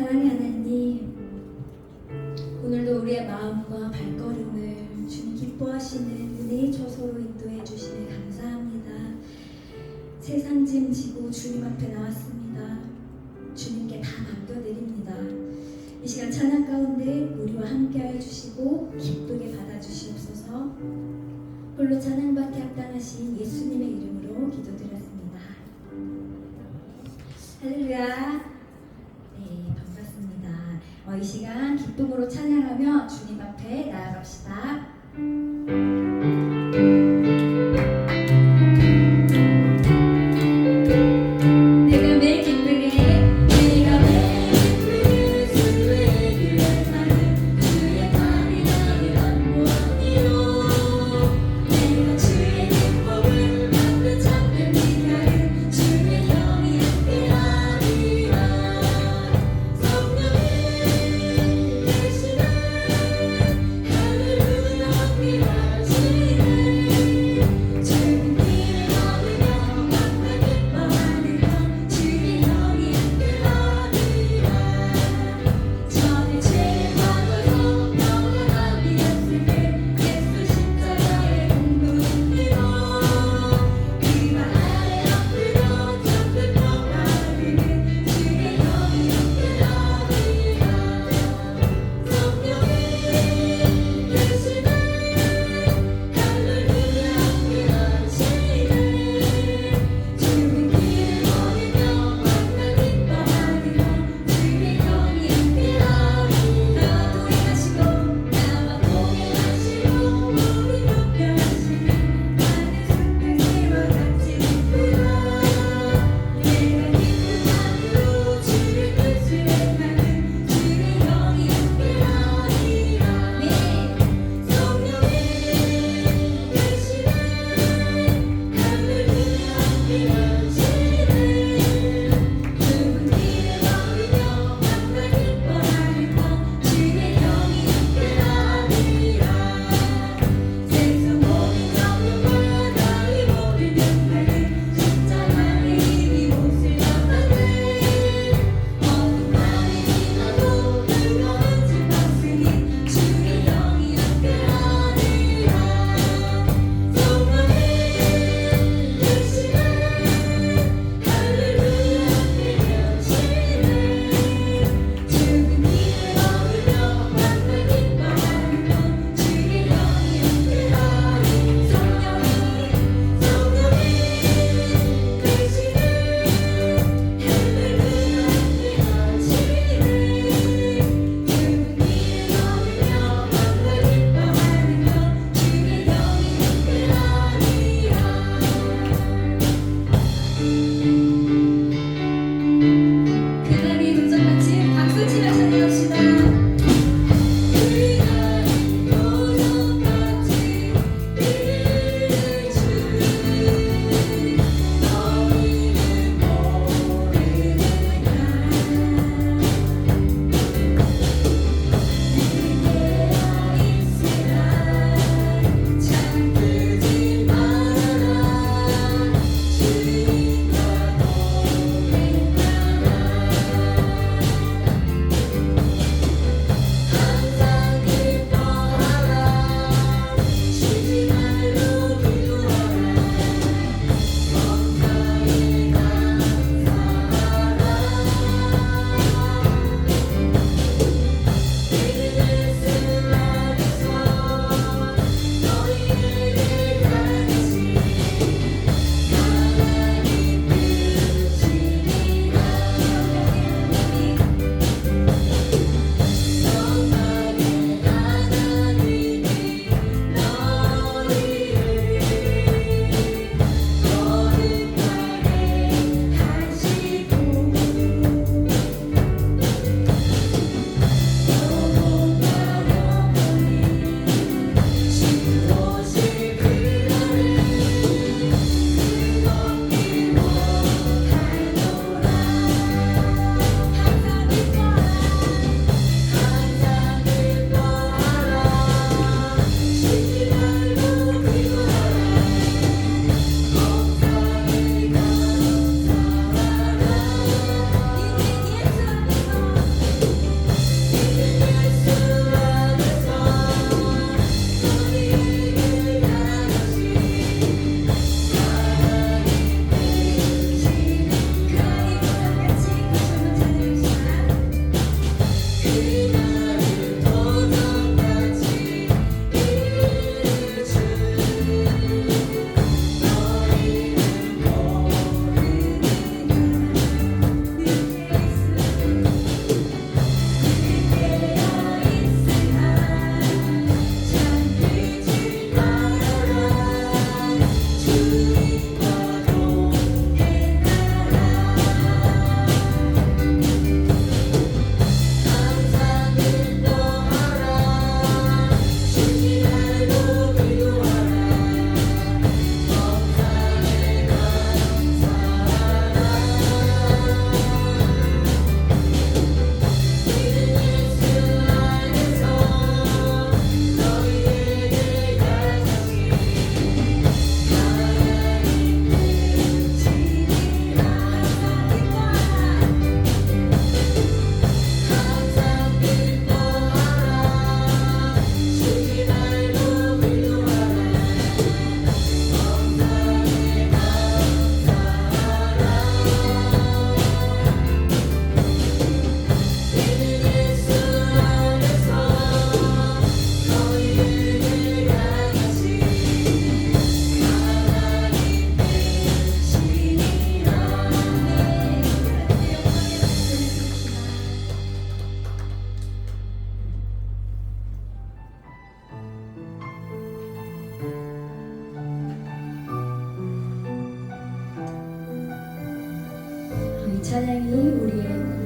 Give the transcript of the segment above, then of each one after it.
사랑의 하나님, 오늘도 우리의 마음과 발걸음을 주님 기뻐하시는 은혜의 처소로 인도해 주시네 감사합니다. 세상 짐 지고 주님 앞에 나왔습니다. 주님께 다 맡겨드립니다. 이 시간 찬양 가운데 우리와 함께하여 주시고 기쁘게 받아주시옵소서. 홀로 찬양받기 합당하신 예수님의 이름으로 기도드렸습니다. 할렐루야. 이 시간 기쁨으로 찬양하며 주님 앞에 나아갑시다. 찬양이 우리의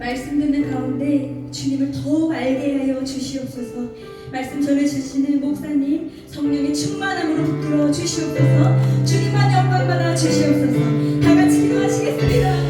말씀 듣는 가운데 주님을 더욱 알게 하여 주시옵소서. 말씀 전해주시는 목사님, 성령의 충만함으로 붙들어 주시옵소서. 주님만 영광 받아 주시옵소서. 다 같이 기도하시겠습니다.